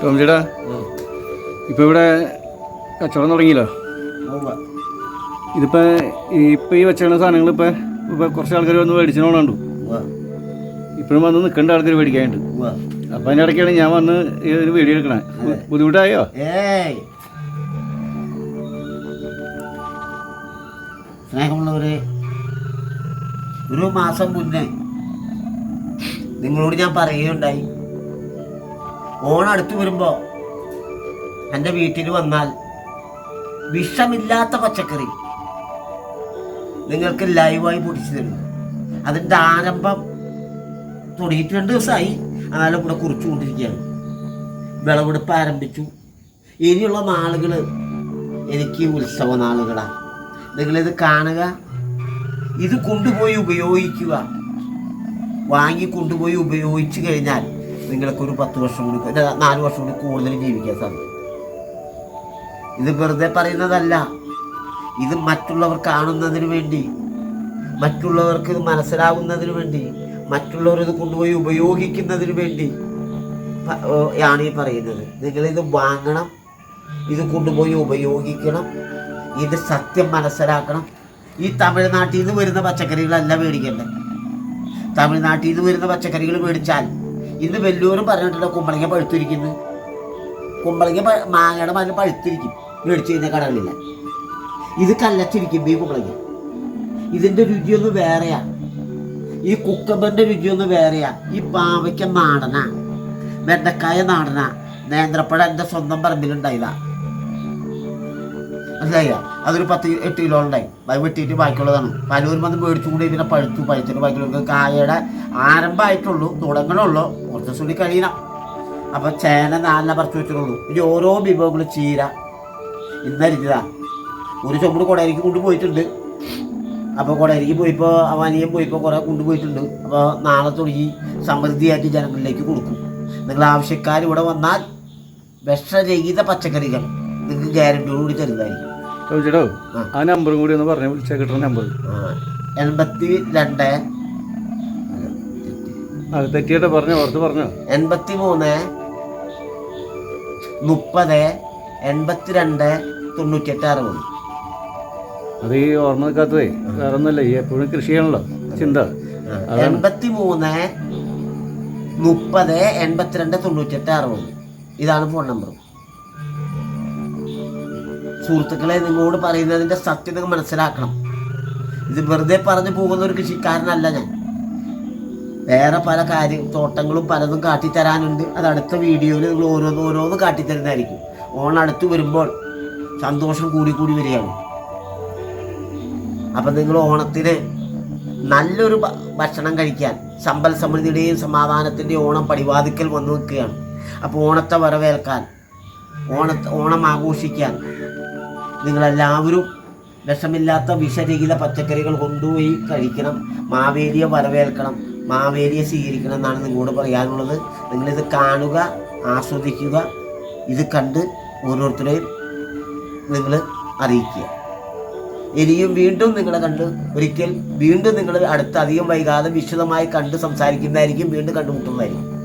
ടോംചേട്ടാ ഇപ്പം ഇവിടെ കച്ചവടം തുടങ്ങിയല്ലോ? ഇതിപ്പോൾ ഇപ്പം ഈ വെച്ചിരുന്ന സാധനങ്ങൾ ഇപ്പോൾ ഇപ്പോൾ കുറച്ച് ആൾക്കാർ വന്ന് മേടിച്ചിനോണുണ്ട് ഇപ്പോഴും വന്ന് നിൽക്കേണ്ട ആൾക്കാർ മേടിക്കാനുണ്ട്. അപ്പം അതിന്റെ ഇടയ്ക്കാണ് ഞാൻ വന്ന് ഒരു വീഡിയോ എടുക്കണേ. ബുദ്ധിമുട്ടായോ? സ്നേഹമുള്ളവരെ ഒരു മാസം മുന്നേ നിങ്ങളോട് ഞാൻ പറയുകയുണ്ടായി. ഓണം അടുത്ത് വരുമ്പോൾ എന്റെ വീട്ടിൽ വന്നാൽ വിഷമില്ലാത്ത പച്ചക്കറി നിങ്ങൾക്ക് ലൈവായി പൊടിച്ചു തരും. അതിന്റെ ആരംഭം തുടങ്ങിയിട്ട് രണ്ട് ദിവസമായി. എന്നാലും ഇവിടെ കുറിച്ചുകൊണ്ടിരിക്കുകയാണ്. വിളവെടുപ്പ് ആരംഭിച്ചു. ഇനിയുള്ള നാളുകൾ എനിക്ക് ഉത്സവ നാളുകളാണ് നിങ്ങളിത് കാണുക. ഇത് കൊണ്ടുപോയി ഉപയോഗിക്കുക. വാങ്ങി കൊണ്ടുപോയി ഉപയോഗിച്ചു കഴിഞ്ഞാൽ നിങ്ങൾക്കൊരു പത്ത് വർഷം കൂടി നാല് വർഷം കൂടി കൂടുതൽ ജീവിക്കാൻ സാധിക്കും. ഇത് വെറുതെ പറയുന്നതല്ല. ഇത് മറ്റുള്ളവർ കാണുന്നതിന് വേണ്ടി മറ്റുള്ളവർക്ക് ഇത് മനസ്സിലാവുന്നതിന് വേണ്ടി മറ്റുള്ളവർ ഇത് കൊണ്ടുപോയി ഉപയോഗിക്കുന്നതിന് വേണ്ടി ആണ് ഈ പറയുന്നത്. നിങ്ങളിത് വാങ്ങണം ഇത് കൊണ്ടുപോയി ഉപയോഗിക്കണം ഇത് സത്യം മനസ്സിലാക്കണം. ഈ തമിഴ്നാട്ടിൽ നിന്ന് വരുന്ന പച്ചക്കറികളല്ല മേടിക്കേണ്ടത്. തമിഴ്നാട്ടിൽ നിന്ന് വരുന്ന പച്ചക്കറികൾ മേടിച്ചാൽ ഇന്ന് വെല്ലൂരും പറഞ്ഞിട്ടില്ല കുമ്പളങ്ങ പഴുത്തിരിക്കുന്നു. കുമ്പളങ്ങ മാങ്ങയുടെ മരം പഴുത്തിരിക്കും. മേടിച്ചു കഴിഞ്ഞാൽ കടകളില്ല ഇത് കല്ലച്ചിരിക്കും ഈ കുമ്പളങ്ങ. ഇതിന്റെ രുചിയൊന്ന് വേറെയാ. ഈ കുക്കമ്പറിന്റെ രുചിയൊന്ന് വേറെയാ. ഈ പാവയ്ക്ക നാടന. വെണ്ടക്കായ നാടന. നേന്ത്രപ്പഴം എന്റെ സ്വന്തം പറമ്പിലുണ്ടായതാ. മനസ്സിലായില്ല? അതൊരു പത്ത് എട്ട് കിലോ ഉണ്ടായി. അത് വെട്ടിയിട്ട് ബാക്കിയുള്ളതാണ്. പലരും വന്ന് മേടിച്ചു കൂടി ഇതിനെ പഴുത്തു. പഴുത്തിട്ട് ബാക്കിയുള്ള കായയുടെ ആരംഭമായിട്ടുള്ളൂ തുടങ്ങണുള്ളൂ. കുറച്ച് ദിവസം കൂടി കഴിയണം. അപ്പോൾ ചേന നാലിനെ പറിച്ചു വെച്ചിട്ടുള്ളൂ. ഇനി ഓരോ വിഭവങ്ങളും ചീര ഇന്നരിഞ്ഞതാ ഒരു ചുമട് കൊടയരിക്ക് കൊണ്ടുപോയിട്ടുണ്ട്. അപ്പോൾ കൊടയരിക്ക് പോയിപ്പോൾ അവനിയും പോയിപ്പോൾ കുറേ കൊണ്ടുപോയിട്ടുണ്ട്. അപ്പോൾ നാളെ തുടങ്ങി സമൃദ്ധിയായിട്ട് ജനങ്ങളിലേക്ക് കൊടുക്കും. നിങ്ങൾ ആവശ്യക്കാർ ഇവിടെ വന്നാൽ വിഷരഹിത പച്ചക്കറികൾ നിങ്ങൾക്ക് ഗ്യാരണ്ടിയോടുകൂടി തരുന്നതായിരിക്കും ആ. നമ്പറും കൂടി ഒന്ന് പറഞ്ഞു വിളിച്ചാൽ കിട്ടുന്ന നമ്പർ എൺപത്തി രണ്ട് അത് തെറ്റിയിട്ട് പറഞ്ഞോ ഓർത്ത് പറഞ്ഞോ. എൺപത്തി മൂന്ന് മുപ്പത് എൺപത്തിരണ്ട് തൊണ്ണൂറ്റിയെട്ട് അറുപത് അത് ഈ ഓർമ്മ നിൽക്കാത്തതേ വേറെ ഒന്നുമല്ല ഈ എപ്പോഴും കൃഷി ചെയ്യണല്ലോ ചിന്ത. എൺപത്തി മൂന്ന് മുപ്പത് എൺപത്തിരണ്ട് തൊണ്ണൂറ്റിയെട്ട് അറുപത് ഇതാണ് ഫോൺ നമ്പർ. സുഹൃത്തുക്കളെ നിങ്ങളോട് പറയുന്നതിന്റെ സത്യത മനസ്സിലാക്കണം. ഇത് വെറുതെ പറഞ്ഞു പോകുന്ന ഒരു കൃഷിക്കാരനല്ല ഞാൻ. വേറെ പല കാര്യം തോട്ടങ്ങളും പലതും കാട്ടിത്തരാനുണ്ട്. അത് അടുത്ത വീഡിയോയിൽ നിങ്ങൾ ഓരോന്ന് ഓരോന്ന് കാട്ടിത്തരുന്നതായിരിക്കും. ഓണം അടുത്ത് വരുമ്പോൾ സന്തോഷം കൂടി കൂടി വരികയാണ്. അപ്പം നിങ്ങൾ ഓണത്തിന് നല്ലൊരു ഭക്ഷണം കഴിക്കാൻ സമ്പൽ സമൃദ്ധിയുടെയും സമാധാനത്തിന്റെയും ഓണം പടിവാതിക്കൽ വന്നു നിൽക്കുകയാണ്. അപ്പോൾ ഓണത്തെ വരവേൽക്കാൻ ഓണ ഓണം ആഘോഷിക്കാൻ നിങ്ങളെല്ലാവരും വിഷമില്ലാത്ത വിഷരഹിത പച്ചക്കറികൾ കൊണ്ടുപോയി കഴിക്കണം. മാവേലിയെ വരവേൽക്കണം. മാവേലിയെ സ്വീകരിക്കണം എന്നാണ് നിങ്ങളോട് പറയാനുള്ളത്. നിങ്ങളിത് കാണുക ആസ്വദിക്കുക. ഇത് കണ്ട് ഓരോരുത്തരെയും നിങ്ങൾ അറിയിക്കുക. ഇനിയും വീണ്ടും നിങ്ങളെ കണ്ട് ഒരിക്കൽ വീണ്ടും നിങ്ങൾ അടുത്ത് അധികം വൈകാതെ വിശദമായി കണ്ട് സംസാരിക്കുന്നതായിരിക്കും വീണ്ടും കണ്ടുമുട്ടുന്നതായിരിക്കും.